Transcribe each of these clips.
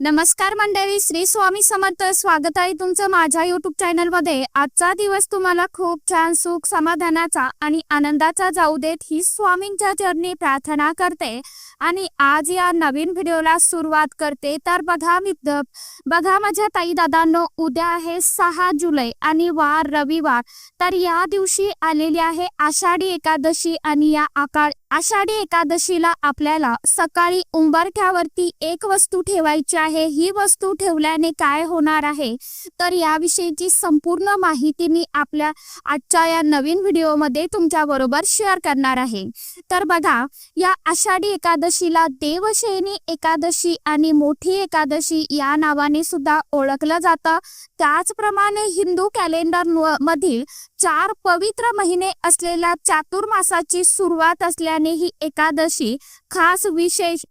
नमस्कार मंडळी श्री स्वामी समर्थ. स्वागत आहे तुमचं माझ्या युट्यूब चॅनलमध्ये आजचा दिवस तुम्हाला खूप छान सुख समाधानाचा आणि आनंदाचा जाऊ देत ही स्वामींच्या चरणी प्रार्थना करते. आणि आज या नवीन व्हिडिओला सुरुवात करते तर बघा मित्र बघा माझ्या ताई दादांनो उद्या आहे सहा जुलै आणि वार रविवार. तर या दिवशी आलेली आहे आषाढी एकादशी आणि या आका आषाढी एकादशीला आपल्याला सकाळी उंबरठ्यावरती एक वस्तू ठेवायची आहे. ही वस्तू ठेवल्याने काय होणार आहे? तर याविषयीची संपूर्ण माहिती मी आपल्या आजच्या या नवीन व्हिडिओमध्ये तुमच्या बरोबर शेअर करणार आहे. तर बघा या आषाढी एकादशीला देवशयनी एकादशी आणि मोठी एकादशी या नावाने सुद्धा ओळखलं जातं. त्याचप्रमाणे हिंदू कॅलेंडर मधील चार पवित्र महिने असलेल्या चातुर्मासाची सुरुवात असल्या असल्याने ही एकादशी खास विशेष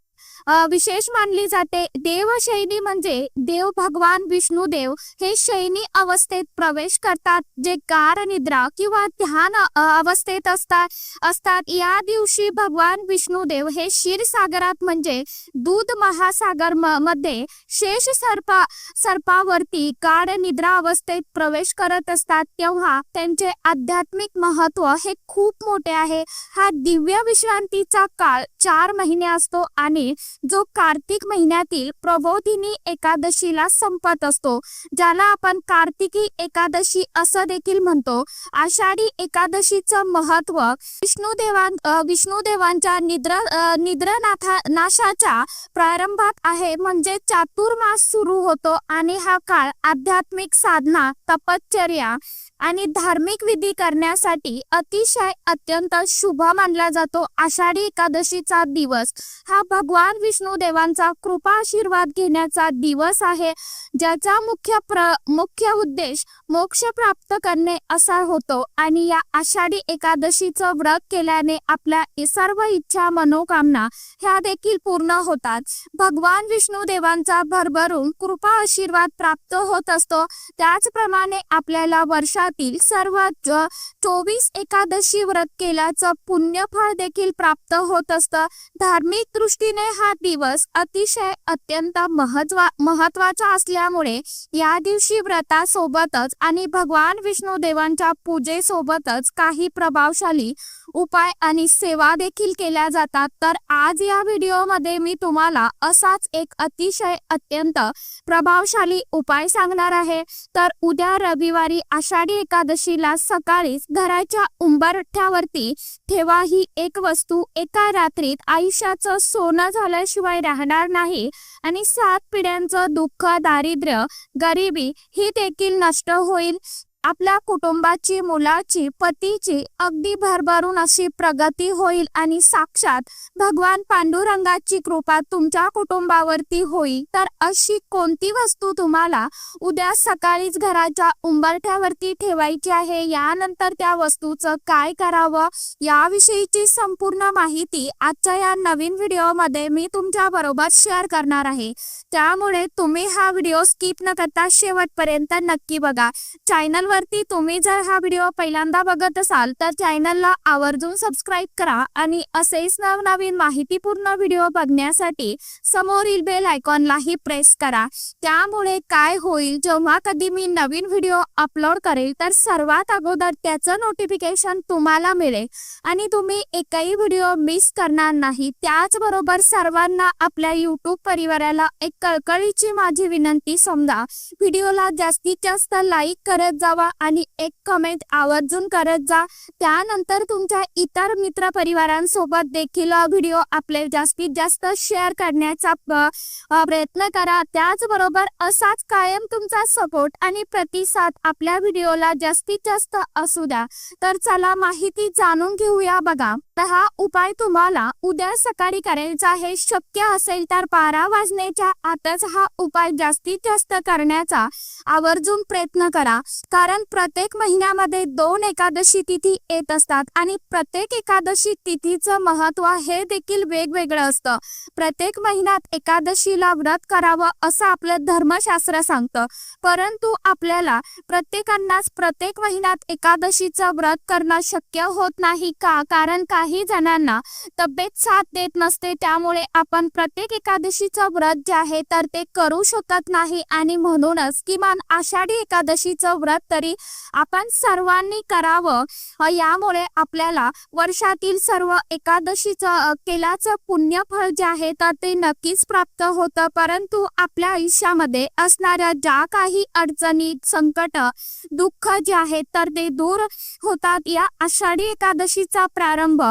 विशेष मानली जाते. देवशैनी म्हणजे देव भगवान विष्णू देव हे शैनी अवस्थेत प्रवेश करतात जे कार निद्रा किंवा ध्यान अवस्थेत असतात असतात. या दिवशी भगवान विष्णू देव हे क्षीरसागरात म्हणजे दूध महासागर म- मध्ये शेष सर्पा सर्पावरती काळ निद्रा अवस्थेत प्रवेश करत असतात. तेव्हा त्यांचे आध्यात्मिक महत्त्व हे खूप मोठे आहे. हा दिव्य विश्रांतीचा काळ चार महिने असतो आणि जो कार्तिक महिन्यातील प्रबोधिनी एकादशीला संपत असतो ज्याला आपण कार्तिकी एकादशी असं देखील म्हणतो. आषाढी एकादशीचं महत्त्व विष्णुदेवां विष्णुदेवांच्या निद्र निद्रनाथा नाशाच्या प्रारंभात आहे. म्हणजे चातुर्मास सुरू होतो आणि हा काळ आध्यात्मिक साधना तपश्चर्या आणि धार्मिक विधी करण्यासाठी अतिशय अत्यंत शुभ मानला जातो. आषाढी एकादशीचा दिवस हा भगवान विष्णू देवांचा कृपा आशीर्वाद घेण्याचा दिवस आहे. ज्याचा मुख्य प्र मुख्य उद्देश मोक्ष प्राप्त करणे असा होतो. आणि या आषाढी एकादशीचं व्रत केल्याने आपल्या सर्व इच्छा मनोकामना ह्या देखील पूर्ण होतात. भगवान विष्णू देवांचा भरभरून कृपा आशीर्वाद प्राप्त होत असतो. त्याचप्रमाणे आपल्याला वर्षात वर्षातील सर्व चोवीस एकादशी व्रत केल्याचं पुण्यफळ देखील प्राप्त होत असतं. धार्मिक दृष्टीने हा दिवस अतिशय अत्यंत महत्वा महत्त्वाचा असल्यामुळे या दिवशी व्रतासोबतच आणि भगवान विष्णू देवांच्या पूजेसोबतच काही प्रभावशाली उपाय आणि सेवा देखील केल्या जातात. तर आज या व्हिडिओमध्ये मी तुम्हाला असाच एक अतिशय अत्यंत प्रभावशाली उपाय सांगणार आहे. तर उद्या रविवारी आषाढी एकादशीला सकाळीच घराच्या उंबरठ्यावरती ठेवा ही एक वस्तू एका रात्रीत आयुष्याचं सोनं झाल्याशिवाय राहणार नाही आणि सात पिढ्यांचं दुःख दारिद्र्य गरिबी ही देखील नष्ट होईल. आपल्या कुटुंबाची मुलाची पतीची अगदी भरभरून अशी प्रगती होईल आणि साक्षात भगवान पांडुरंगाची कृपा तुमच्या कुटुंबावरती होईल. तर अशी कोणती वस्तू तुम्हाला उद्या सकाळीच घराच्या उंबरठ्यावरती ठेवायची आहे? यानंतर त्या वस्तूचं काय करावं? याविषयीची संपूर्ण माहिती आजच्या या नवीन व्हिडिओमध्ये मी तुमच्या बरोबर शेअर करणार आहे. त्यामुळे तुम्ही हा व्हिडिओ स्किप न करता शेवटपर्यंत नक्की बघा. चॅनलवरती तुम्ही जर हा व्हिडिओ पहिल्यांदा बघत असाल तर चॅनलला आवर्जून सबस्क्राईब करा आणि असेच नवनवीन माहितीपूर्ण व्हिडिओ बघण्यासाठी समोरील बेल आयकॉनलाही प्रेस करा. त्यामुळे काय होईल जेव्हा कधी मी नवीन व्हिडिओ अपलोड करेल तर सर्वात अगोदर त्याचं नोटिफिकेशन तुम्हाला मिळेल. आणि तुम्ही एकही व्हिडिओ मिस करणार नाही. त्याचबरोबर सर्वांना आपल्या युट्यूब परिवाराला एक कळकळीची माझी विनंती समजा व्हिडिओला जास्तीत जास्त लाईक करत जावा आणि एक कमेंट आवर्जून करत जा. त्यानंतर तुमच्या इतर मित्र परिवारांसोबत देखील व्हिडिओ आपले जास्तीत जास्त शेअर करण्याचा प्रयत्न करा. त्याचबरोबर असाच कायम तुमचा सपोर्ट आणि प्रतिसाद आपल्या व्हिडिओला जास्तीत जास्त असू द्या. तर चला माहिती जाणून घेऊया बघा. तर हा उपाय तुम्हाला उद्या सकाळी करायचा आहे. शक्य असेल तर बारा वाजण्याच्या आतच हा उपाय जास्तीत जास्त करण्याचा आवर्जून प्रयत्न करा. कारण प्रत्येक महिन्यामध्ये दोन एकादशी तिथी येत असतात आणि प्रत्येक एकादशी तिथीचं महत्त्व हे देखील वेगवेगळं असतं. प्रत्येक महिन्यात एकादशीला व्रत करावं असं आपलं धर्मशास्त्र सांगतं. परंतु आपल्याला प्रत्येकांनाच प्रत्येक महिन्यात एकादशीचं व्रत करणं शक्य होत नाही का? कारण का काही जणांना तब्येत साथ देत नसते त्यामुळे आपण प्रत्येक एकादशीचं व्रत जे आहे तर ते करू शकत नाही. आणि म्हणूनच किमान आषाढी एकादशीचं व्रत तरी आपण सर्वांनी करावं. यामुळे आपल्याला वर्षातील सर्व एकादशीचं केल्याचं पुण्यफळ जे आहे तर ते नक्कीच प्राप्त होतं. परंतु आपल्या आयुष्यामध्ये असणाऱ्या ज्या काही अडचणी संकट दुःख जे आहेत तर ते दूर होतात. या आषाढी एकादशीचा प्रारंभ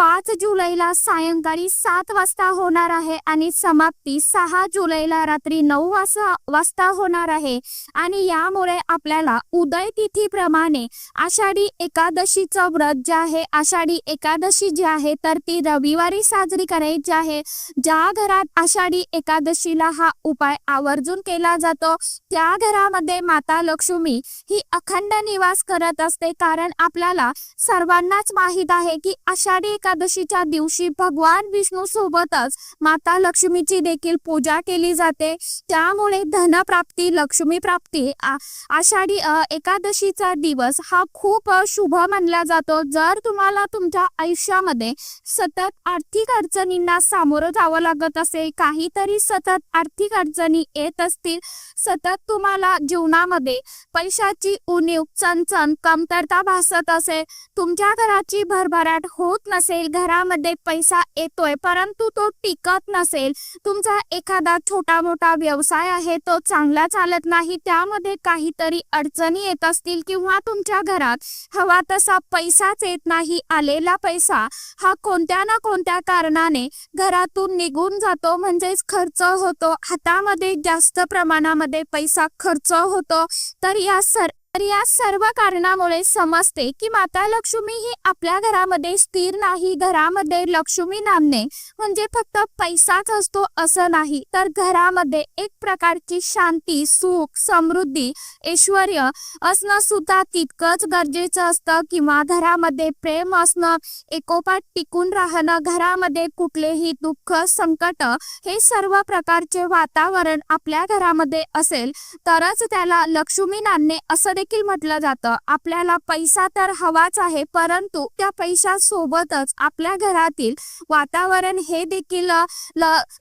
पाच जुलैला सायंकाळी सात वाजता होणार आहे आणि समाप्ती सहा जुलैला रात्री नऊ वाजता वाजता होणार आहे. आणि यामुळे आपल्याला उदय तिथीप्रमाणे आषाढी एकादशीचं व्रत जे आहे आषाढी एकादशी जी आहे तर ती रविवारी साजरी करायची आहे. ज्या घरात आषाढी एकादशीला हा उपाय आवर्जून केला जातो त्या घरामध्ये माता लक्ष्मी ही अखंड निवास करत असते. कारण आपल्याला सर्वांनाच माहीत आहे की आषाढी एकादशीच्या दिवशी भगवान विष्णू सोबतच माता लक्ष्मीची देखील पूजा केली जाते. त्यामुळे धनप्राप्ती लक्ष्मी प्राप्ती आषाढी एकादशीचा दिवस हा खूप शुभ मानला जातो. जर तुम्हाला तुमच्या आयुष्यामध्ये सतत आर्थिक अडचणींना सामोरं जावं लागत असेल काहीतरी सतत आर्थिक अडचणी येत असतील सतत तुम्हाला जीवनामध्ये पैशाची उणीव चणचण कमतरता भासत असेल तुमच्या घराची भरभराट होत नसेल घरामध्ये पैसा येतोय परंतु तो टिकत नसेल. तुमचा एखादा छोटा मोठा व्यवसाय आहे तो चांगला चालत नाही त्यामध्ये काहीतरी अडचणी येत असतील किंवा तुमच्या घरात हवा तसा पैसाच येत नाही आलेला पैसा हा कोणत्या ना कोणत्या कारणाने घरातून निघून जातो म्हणजेच खर्च होतो. हातामध्ये जास्त प्रमाणामध्ये पैसा खर्च होतो तर या सर तर या सर्व कारणामुळे समजते की माता लक्ष्मी ही आपल्या घरामध्ये स्थिर नाही. घरामध्ये लक्ष्मी नामने म्हणजे फक्त पैसाच असतो असं नाही. तर घरामध्ये एक प्रकारची शांती सुख समृद्धी ऐश्वर असणं सुद्धा तितकंच गरजेचं असतं. किंवा घरामध्ये प्रेम असणं एकोपात टिकून राहणं घरामध्ये कुठलेही दुःख संकट हे सर्व प्रकारचे वातावरण आपल्या घरामध्ये असेल तरच त्याला लक्ष्मी नामने असं देखील म्हटलं जातं. आपल्याला पैसा तर हवाच आहे परंतु त्या पैशासोबतच आपल्या घरातील वातावरण हे देखील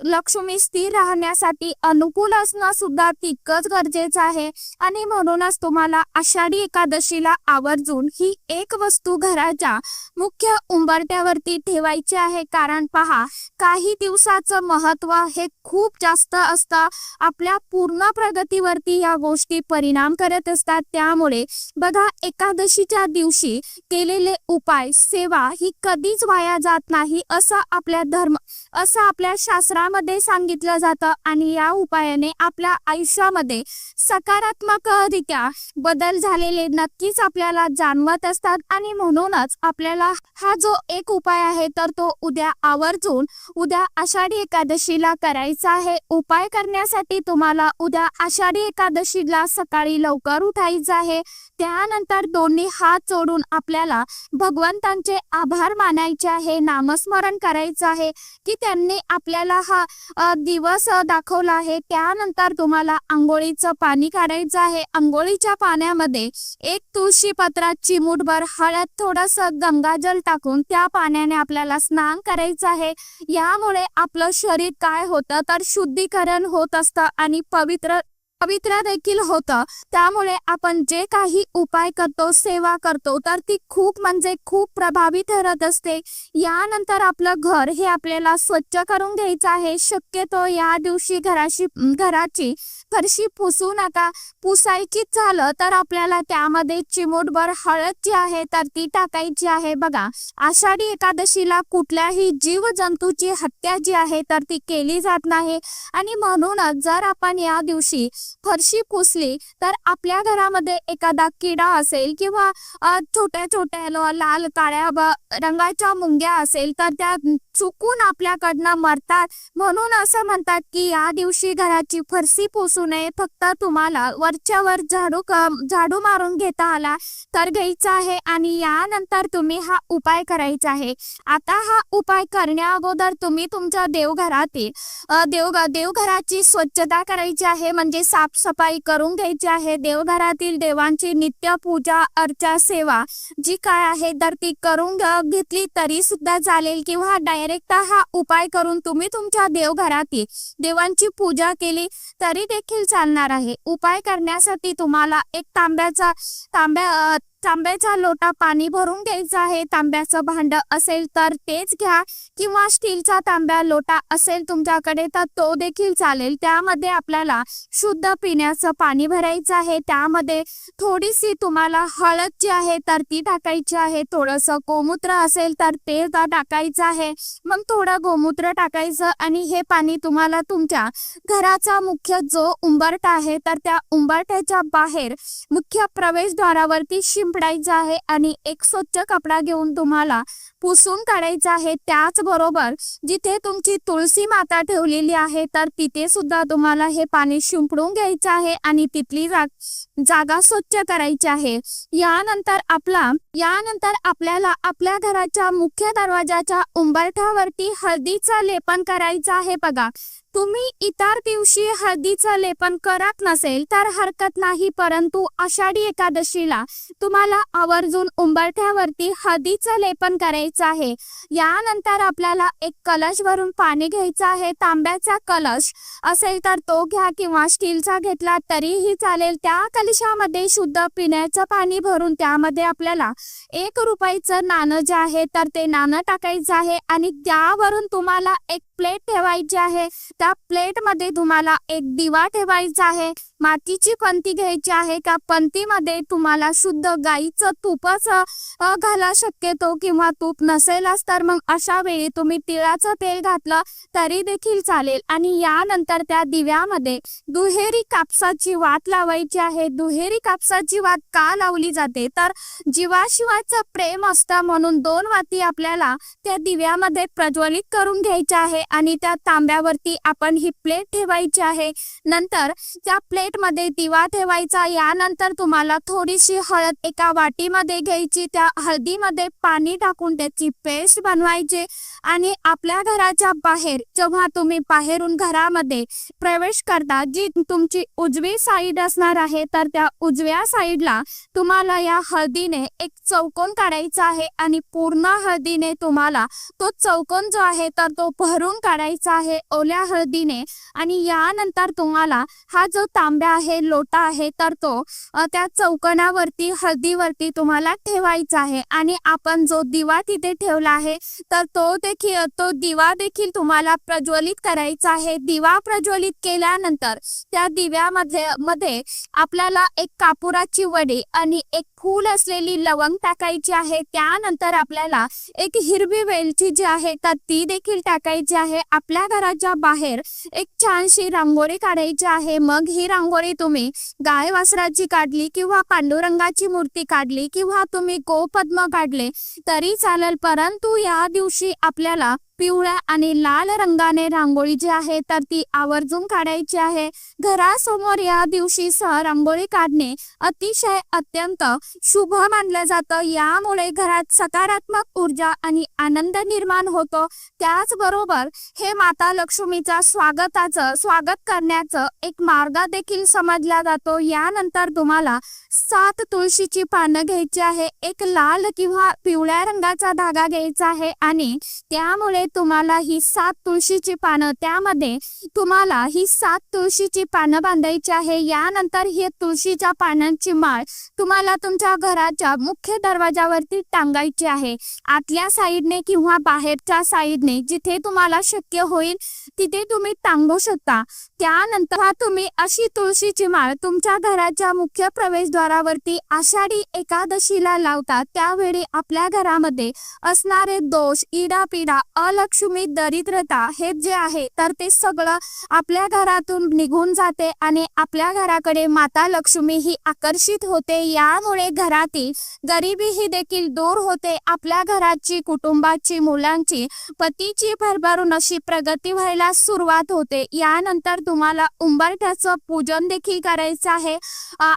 लक्ष्मी स्थिर राहण्यासाठी अनुकूल असणं सुद्धा तितकंच गरजेचं आहे. आणि म्हणूनच तुम्हाला आषाढी एकादशीला आवर्जून ही एक वस्तू घराच्या मुख्य उंबरट्यावरती ठेवायची आहे. कारण पहा काही दिवसाचं महत्त्व हे खूप जास्त असतं. आपल्या पूर्ण प्रगतीवरती या गोष्टी परिणाम करत असतात. त्या त्यामुळे बघा एकादशीच्या दिवशी केलेले उपाय सेवा ही कधीच वाया जात नाही असं आपल्या धर्म असं आपल्या शास्त्रामध्ये सांगितलं जातं. आणि या उपायाने आपल्या आयुष्यामध्ये सकारात्मकरित्या बदल झालेले नक्कीच आपल्याला जाणवत असतात. आणि म्हणूनच आपल्याला हा जो एक उपाय आहे तर तो उद्या आवर्जून उद्या आषाढी एकादशीला करायचा आहे. उपाय करण्यासाठी तुम्हाला उद्या आषाढी एकादशीला सकाळी लवकर उठायचं आहे. त्यानंतर दोन्ही हात जोडून आपल्याला भगवंतांचे आभार मानायचे आहे नामस्मरण करायचं आहे की त्यांनी आपल्याला हा दिवस दाखवला आहे. त्यानंतर तुम्हाला आंघोळीचं पाणी काढायचं आहे. आंघोळीच्या पाण्यामध्ये एक तुळशी पत्रात चिमूटभर हळद थोडस गंगाजल टाकून त्या पाण्याने आपल्याला स्नान करायचं आहे. यामुळे आपलं शरीर काय होतं तर शुद्धीकरण होत असतं आणि पवित्र पवित्र देखील होतं. त्यामुळे आपण जे काही उपाय करतो सेवा करतो तर ती खूप म्हणजे खूप प्रभावी ठरत असते. यानंतर आपलं घर हे आपल्याला स्वच्छ करून घ्यायचं आहे. शक्यतो या दिवशी घराशी घराची फरशी पुसू नका. पुसायचीच झालं तर आपल्याला त्यामध्ये चिमूटभर हळद जी आहे तर ती टाकायची आहे. बघा आषाढी एकादशीला कुठल्याही जीव जंतूची हत्या जी आहे तर ती केली जात नाही. आणि म्हणूनच जर आपण या दिवशी फरशी पुसली तर आपल्या घरामध्ये एखादा किडा असेल किंवा छोट्या छोट्या लाल काळ्या रंगाच्या मुंग्या असेल तर त्या चुकून आपल्याकडनं मरतात. म्हणून असं म्हणतात की या दिवशी घराची फरशी पुसू नये. फक्त तुम्हाला वरच्या वर झाडू झाडू मारून घेता आला तर घ्यायचा आहे आणि यानंतर तुम्ही हा उपाय करायचा आहे. आता हा उपाय करण्या अगोदर तुम्ही तुमच्या देवघरातील देव देवघराची स्वच्छता करायची आहे. म्हणजे साफसफाई करून घ्यायची आहे. देवघरातील देवांची नित्य पूजा अर्चा सेवा जी काय आहे तर ती करून घेतली तरी सुद्धा चालेल किंवा डायरेक्ट हा उपाय करून तुम्ही तुमच्या देवघरातील देवांची पूजा केली तरी देखील चालणार आहे. उपाय करण्यासाठी तुम्हाला एक तांब्याचा तांब्या तांब्याचा लोटा पाणी भरून घ्यायचा आहे. तांब्याचं भांड असेल तर तेच घ्या. किंवा स्टीलचा तांब्या लोटा असेल तुमच्याकडे तर तो देखील चालेल. त्यामध्ये आपल्याला शुद्ध पिण्याचं पाणी भरायचं आहे. त्यामध्ये थोडीशी तुम्हाला हळद जी आहे तर ती टाकायची आहे. थोडंसं गोमूत्र असेल तर ते टाकायचं आहे. मग थोडं गोमूत्र टाकायचं आणि हे पाणी तुम्हाला तुमच्या घराचा मुख्य जो उंबरटा आहे तर त्या उंबरट्याच्या बाहेर मुख्य प्रवेशद्वारावरती शिंपडायचं आहे आणि एक स्वच्छ कपडा घेऊन तुम्हाला पुसून काढायचं आहे. त्याचबरोबर जिथे तुमची तुळशी माता ठेवलेली आहे तर तिथे सुद्धा तुम्हाला हे पाणी शिंपडून घ्यायचं आहे आणि तिथली जागा स्वच्छ करायची आहे. यानंतर आपला यानंतर आपल्याला आपल्या घराच्या मुख्य दरवाजाच्या उंबरठ्यावरती हळदीचं लेपन करायचं आहे. बघा तुम्ही इतर दिवशी हळदीचं लेपन करत नसेल तर हरकत नाही परंतु आषाढी एकादशीला तुम्हाला आवर्जून उंबरठ्यावरती हळदीचं लेपन करायचं आहे. यानंतर आपल्याला एक कलश भरून पाणी घ्यायचं आहे. तांब्याचा कलश असेल तर तो घ्या किंवा स्टीलचा घेतला तरीही चालेल. त्या कलशामध्ये शुद्ध पिण्याचं पाणी भरून त्यामध्ये आपल्याला एक रुपयाचं नाणं जे आहे तर ते नाणं टाकायचं आहे आणि त्यावरून तुम्हाला एक प्लेट ठेवायची आहे. त्या प्लेटमध्ये तुम्हाला एक दिवा ठेवायचा आहे. मातीची पंती घ्यायची आहे. त्या पंतीमध्ये तुम्हाला शुद्ध गाईचं तूपच घाला शक्यतो किंवा तूप नसेलच तर मग अशा वेळी तुम्ही तिळाचं तेल घातलं तरी देखील चालेल. आणि यानंतर त्या दिव्यामध्ये दुहेरी कापसाची वात लावायची आहे. दुहेरी कापसाची वात का लावली जाते? तर जीवाशिवाचं प्रेम असतं म्हणून दोन वाती आपल्याला त्या दिव्यामध्ये प्रज्वलित करून घ्यायच्या आहे. आणि त्या तांब्यावरती आपण ही प्लेट ठेवायची आहे. नंतर त्या प्लेटमध्ये दिवा ठेवायचा. यानंतर तुम्हाला थोडीशी हळद एका वाटीमध्ये घ्यायची. त्या हळदीमध्ये पाणी टाकून त्याची पेस्ट बनवायची. आणि आपल्या घराच्या बाहेर जेव्हा तुम्ही बाहेरून घरामध्ये प्रवेश करता जी तुमची उजवी साईड असणार आहे तर त्या उजव्या साईडला तुम्हाला या हळदीने एक चौकोन काढायचा आहे. आणि पूर्ण हळदीने तुम्हाला तो चौकोन जो आहे तर तो भरून काढायचा आहे. ओल्या हळदीने. आणि यानंतर तुम्हाला हा जो तांब्या आहे लोटा आहे तर तो त्या चौकणावरती हळदीवरती तुम्हाला ठेवायचा आहे. आणि आपण जो दिवा तिथे ठेवला आहे तर तो देखील तो दिवा देखील तुम्हाला प्रज्वलित करायचा आहे. दिवा प्रज्वलित केल्यानंतर त्या दिव्यामध्ये मध्ये आपल्याला एक कापुराची वडी आणि एक फूल असलेली लवंग टाकायची आहे. त्यानंतर आपल्याला एक हिरवी वेलची जी आहे तर ती देखील टाकायची आहे. आपल्या घराच्या बाहेर एक छानशी रांगोळी काढायची आहे. मग ही रांगोळी तुम्ही गाय वासराची काढली किंवा पांडुरंगाची मूर्ती काढली किंवा तुम्ही गोपद्म काढले तरी चालेल. परंतु या दिवशी आपल्याला पिवळ्या आणि लाल रंगाने रांगोळी जी आहे तर ती आवर्जून काढायची आहे. घरासमोर या दिवशी सह रांगोळी काढणे अतिशय अत्यंत शुभ मानलं जातं. यामुळे घरात सकारात्मक ऊर्जा आणि आनंद निर्माण होतो. त्याचबरोबर हे माता लक्ष्मीचा स्वागताचं स्वागत करण्याचं एक मार्ग देखील समजला जातो. यानंतर तुम्हाला सात तुळशीची पानं घ्यायची आहे एक लाल किंवा पिवळ्या रंगाचा धागा घ्यायचा आहे आणि त्यामुळे तुम्हाला ही सात तुळशीची पानं त्यामध्ये तुम्हाला ही सात तुळशीची पानं बांधायची आहे. यानंतर ही तुळशीच्या पानांची माळ तुम्हाला तुमच्या घराच्या मुख्य दरवाजावरती टांगायची आहे. आतल्या साईडने किंवा बाहेरच्या साईडने जिथे तुम्हाला शक्य होईल तिथे तुम्ही टांगू शकता. त्यानंतर हा तुम्ही अशी तुळशीची माळ तुमच्या घराच्या मुख्य प्रवेशद्वारावरती आषाढी एकादशीला लावता. त्यावेळी आपल्या घरामध्ये असणारे दोष इडापिडा अलक्ष्मी दरिद्रता हे जे आहे तर ते सगळं आपल्या घरातून निघून जाते आणि आपल्या घराकडे माता लक्ष्मी ही आकर्षित होते. यामुळे घरातील गरिबी ही देखील दूर होते. आपल्या घराची कुटुंबाची मुलांची पतीची भरभरून अशी प्रगती व्हायला सुरुवात होते. यानंतर तुम्हाला उंबरठ्याचं पूजन देखील करायचं आहे.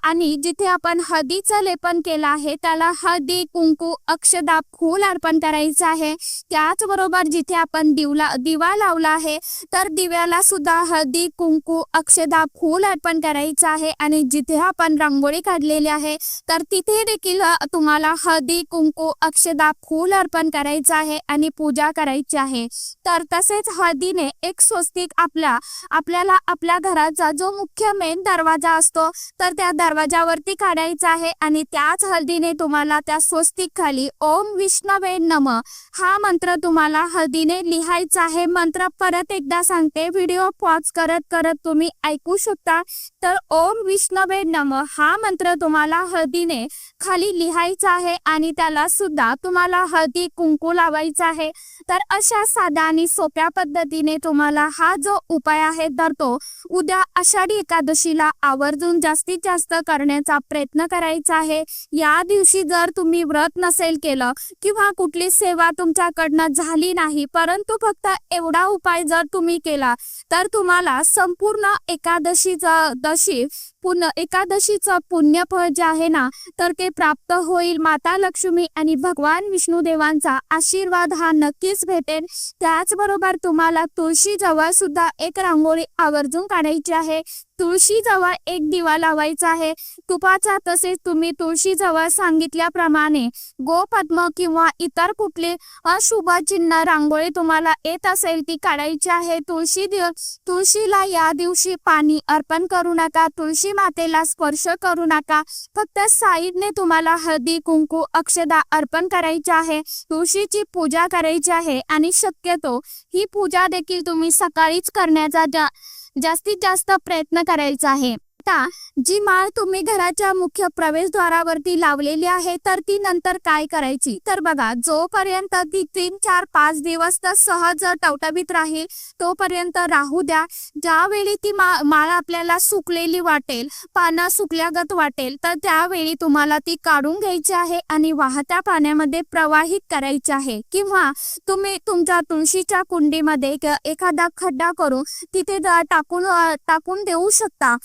आणि जिथे आपण हळदीचं लेपन केलं आहे त्याला हळदी कुंकू अक्षदा फूल अर्पण करायचं आहे. त्याचबरोबर जिथे आपण दिवला दिवा लावला आहे तर दिव्याला सुद्धा हळदी कुंकू अक्षदा फूल अर्पण करायचं आहे. आणि जिथे आपण रांगोळी काढलेली आहे तर तिथे देखील तुम्हाला हळदी कुंकू अक्षदा फूल अर्पण करायचं आहे आणि पूजा करायची आहे. तर तसेच हळदीने एक स्वस्तिक आपला आपल्याला आपल्या घराचा जो मुख्य मेन दरवाजा असतो तर त्या दरवाजावरती काढायचा आहे आणि त्याच हळदीने तुम्हाला त्या स्वस्तिक खाली ओम विष्णवे नम हा मंत्र तुम्हाला हळदीने लिहायचा आहे. मंत्र परत एकदा सांगते. व्हिडिओ पॉज करत करत तुम्ही ऐकू शकता. तर ओम विष्णवे नम हा मंत्र तुम्हाला हळदीने खाली लिहायचा आहे आणि त्याला सुद्धा तुम्हाला हळदी कुंकू लावायचा आहे. तर अशा साध्या आणि सोप्या पद्धतीने तुम्हाला हा जो उपाय आहे तर तो उद्या आषाढी एकादशीला आवर्जून जास्तीत जास्त करण्याचा प्रयत्न करायचा आहे. या दिवशी जर तुम्ही व्रत नसेल केलं किंवा कुठली सेवा तुमच्याकडनं झाली नाही परंतु फक्त एवढा उपाय जर तुम्ही केला तर तुम्हाला संपूर्ण एकादशीचा दशी पुन एकादशीचं पुण्यफळ जे आहे ना तर ते प्राप्त होईल माता लक्ष्मी आणि भगवान विष्णू देवांचा आशीर्वाद हा नक्कीच भेटेल. त्याचबरोबर तुम्हाला तुळशी जवळ सुद्धा एक रांगोळी आवर्जून काढायची आहे. तुळशी जवळ एक दिवा लावायचा आहे. तुपाचा तसेच तुम्ही तुळशी जवळ सांगितल्याप्रमाणे गोपद्म किंवा इतर कुठले अशुभ चिन्ह रांगोळी तुम्हाला येत असेल ती काढायची आहे. तुळशी दिव तुळशीला या दिवशी पाणी अर्पण करू नका. तुळशी मातेला स्पर्श करू नका. फक्त साईडने तुम्हाला हळदी कुंकू अक्षदा अर्पण करायची आहे. तुळशीची पूजा करायची आहे आणि शक्यतो ही पूजा देखील तुम्ही सकाळीच करण्याचा ज्या जास्तीत जास्त प्रयत्न करायचा आहे. शकता. जी माळ तुम्ही घराच्या मुख्य प्रवेशद्वारावरती लावलेली आहे तर ती नंतर काय करायची? तर बघा जोपर्यंत ती तीन चार पाच दिवस तर सहज टवटवीत राहील तोपर्यंत राहू द्या. ज्यावेळी ती माळ आपल्याला सुकलेली वाटेल पानं सुकल्यागत वाटेल तर त्यावेळी तुम्हाला ती काढून घ्यायची आहे आणि वाहत्या पाण्यामध्ये प्रवाहित करायची आहे. किंवा तुम्ही तुमच्या तुळशीच्या कुंडीमध्ये एखादा खड्डा करून तिथे टाकून टाकून देऊ शकता.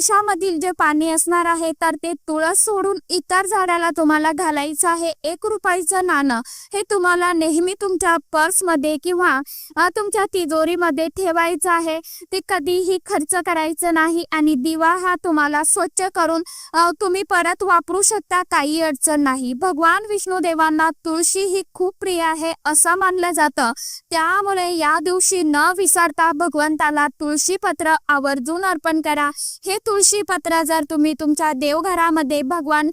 कलशामधील जे पाणी असणार आहे तर ते तुळस सोडून इतर झाडाला तुम्हाला घालायचं आहे. एक रुपयाचं नाणं. हे तुम्हाला नेहमी तुमच्या पर्समध्ये किंवा तुमच्या तिजोरीमध्ये ठेवायचं आहे. ते कधीही खर्च करायचं नाही आणि दिवा हा तुम्हाला स्वच्छ करून तुम्ही परत वापरू शकता. काही अडचण नाही. भगवान विष्णू देवांना तुळशी ही खूप प्रिय आहे असं मानलं जातं. त्यामुळे या दिवशी न विसरता भगवंताला तुळशी पत्र आवर्जून अर्पण करा. हे तुळशी पत्र जर तुम्ही तुमच्या देवघरामध्ये भगवान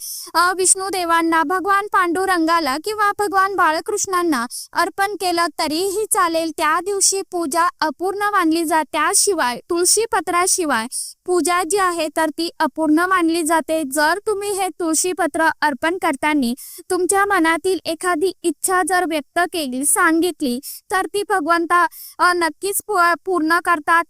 विष्णू देवांना भगवान पांडुरंगाला किंवा भगवान बाळकृष्णांना अर्पण केलं तरीही चालेल. त्या दिवशी पूजा अपूर्ण मानली जाते. त्याशिवाय तुळशी पत्राशिवाय पूजा जी आहे तर ती अपूर्ण मानली जाते. जर तुम्ही हे तुळशीपत्र अर्पण करताना तुमच्या मनातील एखादी इच्छा जर व्यक्त केली सांगितली तर ती भगवंता नक्कीच पूर्ण करतात.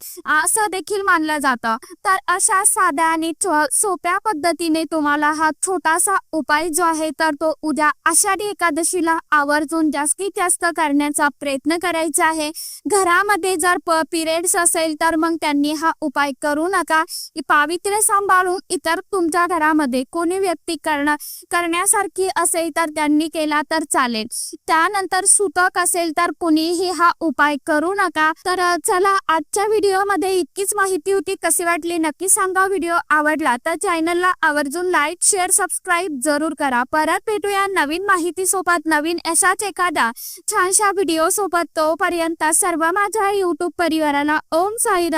असं देखील मानलं जातं. तर अशा साध्या आणि सोप्या पद्धतीने तुम्हाला हा छोटासा उपाय जो आहे तर तो उद्या आषाढी एकादशीला आवर्जून जास्तीत जास्त करण्याचा प्रयत्न करायचा आहे. घरामध्ये जर पिरियड्स असेल तर मग त्यांनी हा उपाय करू नका. पावित्र्य सांभाळून इतर तुमच्या घरामध्ये कोणी व्यक्ती करणार करण्यासारखी असेल तर त्यांनी केला तर चालेल. त्यानंतर सुतक असेल तर कुणीही हा उपाय करू नका. तर चला आजच्या व्हिडिओमध्ये इतकीच माहिती होती. कशी वाटली नक्की सांगा. व्हिडिओ आवडला तर चॅनलला आवर्जून लाईक शेअर सबस्क्राईब जरूर करा. परत भेटूया नवीन माहिती सोबत नवीन अशाच एखादा छानशा व्हिडिओ सोबत तोपर्यंत सर्व माझ्या युट्यूब परिवाराला ओम साईराम.